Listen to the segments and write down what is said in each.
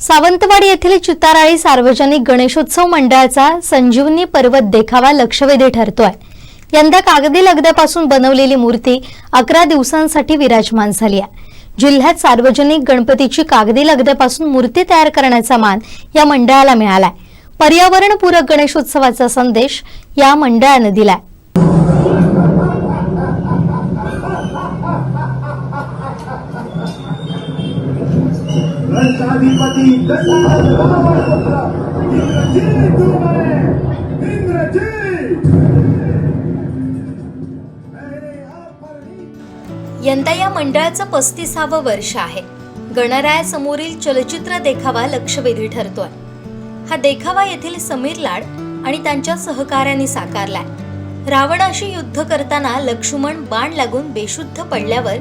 सावंतवाडी येथील चिताराळी सार्वजनिक गणेशोत्सव मंडळाचा संजीवनी पर्वत देखावा लक्षवेधी ठरतोय. यंदा कागदी लगद्यापासून बनवलेली मूर्ती अकरा दिवसांसाठी विराजमान झाली आहे. जिल्ह्यात सार्वजनिक गणपतीची कागदी लगद्यापासून मूर्ती तयार करण्याचा मान या मंडळाला मिळालाय. पर्यावरणपूरक गणेशोत्सवाचा संदेश या मंडळानं दिलाय. लंकाधिपती यंदा या मंडळाचं पस्तीसावं वर्ष आहे. गणरायासमोरील चलचित्र देखावा लक्षवेधी ठरतोय. हा देखावा येथील समीर लाड आणि त्यांच्या सहकाऱ्यांनी साकारलाय. रावणाशी युद्ध करताना लक्ष्मण बाण लागून बेशुद्ध पडल्यावर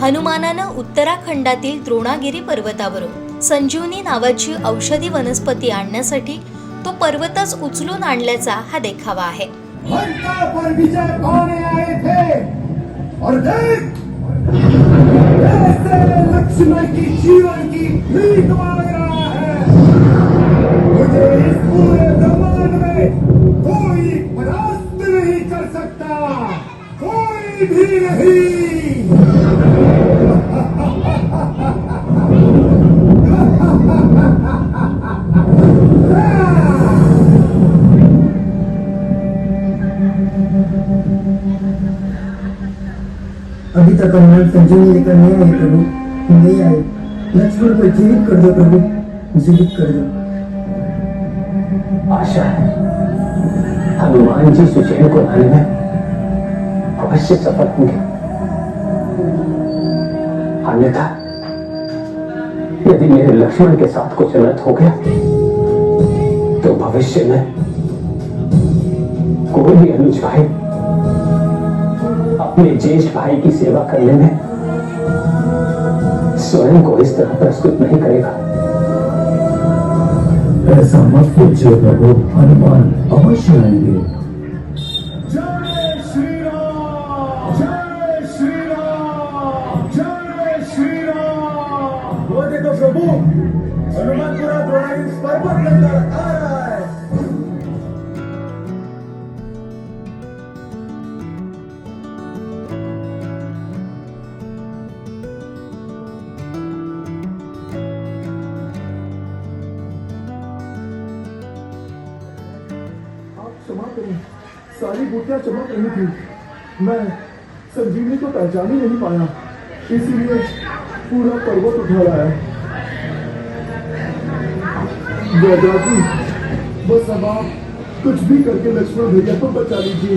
हनुमानानं उत्तराखंडातील द्रोणागिरी पर्वतावरून संजीवनी नावाची औषधी वनस्पती आणण्यासाठी तो पर्वतच उचलून आणल्याचा हा देखावा आहे. कोई भी नहीं तक हनुमान संजीवनी लेकर नहीं आए प्रभु नहीं आए लक्ष्मण को जीवित कर दो प्रभु, जीवित कर दो। आशा है। हनुमान जी सुचैन को लाने में अवश्य सफल होंगे। अन्यथा, यदि मेरे लक्ष्मण के साथ कुछ अनर्थ हो गया तो भविष्य में कोई भी अनुज भाई अपने ज्येष्ठ भाई की सेवा करने में स्वयं को इस तरह प्रस्तुत नहीं करेगा। ऐसा मत पूछिए प्रभु हनुमान अवश्य आएँगे। जय श्री राम जय श्री राम जय श्री राम वो देखो प्रभु हनुमानपुरा द्रोणागिरी पर्वत लेकर आ क्षमा करें। सारी बूटियाँ चमक रही थी। मैं संजीवनी को पहचान ही नहीं पाया। इसीलिए पूरा पर्वत उठा रहा है। दादाजी बस अब आप कुछ भी करके लक्ष्मण भैया को बचा लीजिए।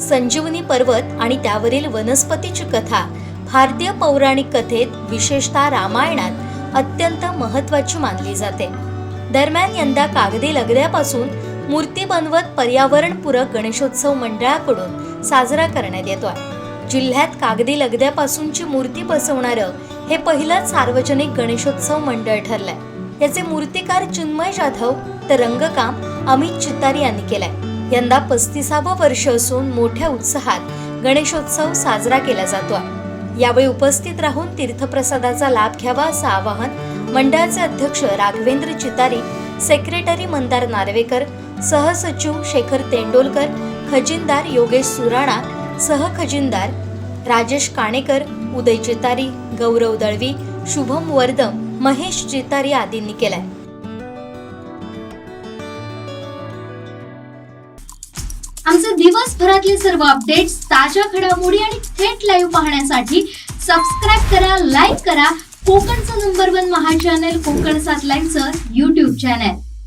संजीवनी पर्वत आणि त्यावरील वनस्पतीची कथा भारतीय पौराणिक कथेत विशेषतः रामायणात अत्यंत महत्वाची मानली जाते. दरम्यान यंदा कागदी लगद्यापासून मूर्ती बनवत पर्यावरणपूरक गणेशोत्सव मंडळाकडून साजरा करण्यात येतो जिल्ह्यात कागदी लगद्यापासूनची मूर्ती बसवणारं हे पहिलंच सार्वजनिक गणेशोत्सव मंडळ ठरलंय. याचे मूर्तिकार चिन्मय जाधव तर रंगकाम अमित चित्तारी यांनी केलंय. यंदा पस्तीसावं वर्ष असून मोठ्या उत्साहात गणेशोत्सव साजरा केला जातो यावेळी उपस्थित राहून तीर्थप्रसादाचा लाभ घ्यावा असं आवाहन मंडळाचे अध्यक्ष राघवेंद्र चितारी सेक्रेटरी मंदार नार्वेकर सहसचिव शेखर तेंडोलकर खजिनदार योगेश सुराणा सहखजिनदार राजेश काणेकर उदय चितारी गौरव दळवी शुभम वर्दम महेश चितारी आदींनी केलाय. आमचे दिवसभरातले सर्व अपडेट्स ताज्या घडामोडी आणि थेट लाईव्ह पाहण्यासाठी सबस्क्राईब करा लाईक करा. कोकणचं नंबर वन महा चॅनल कोकण सात लाईव्हचं युट्यूब चॅनल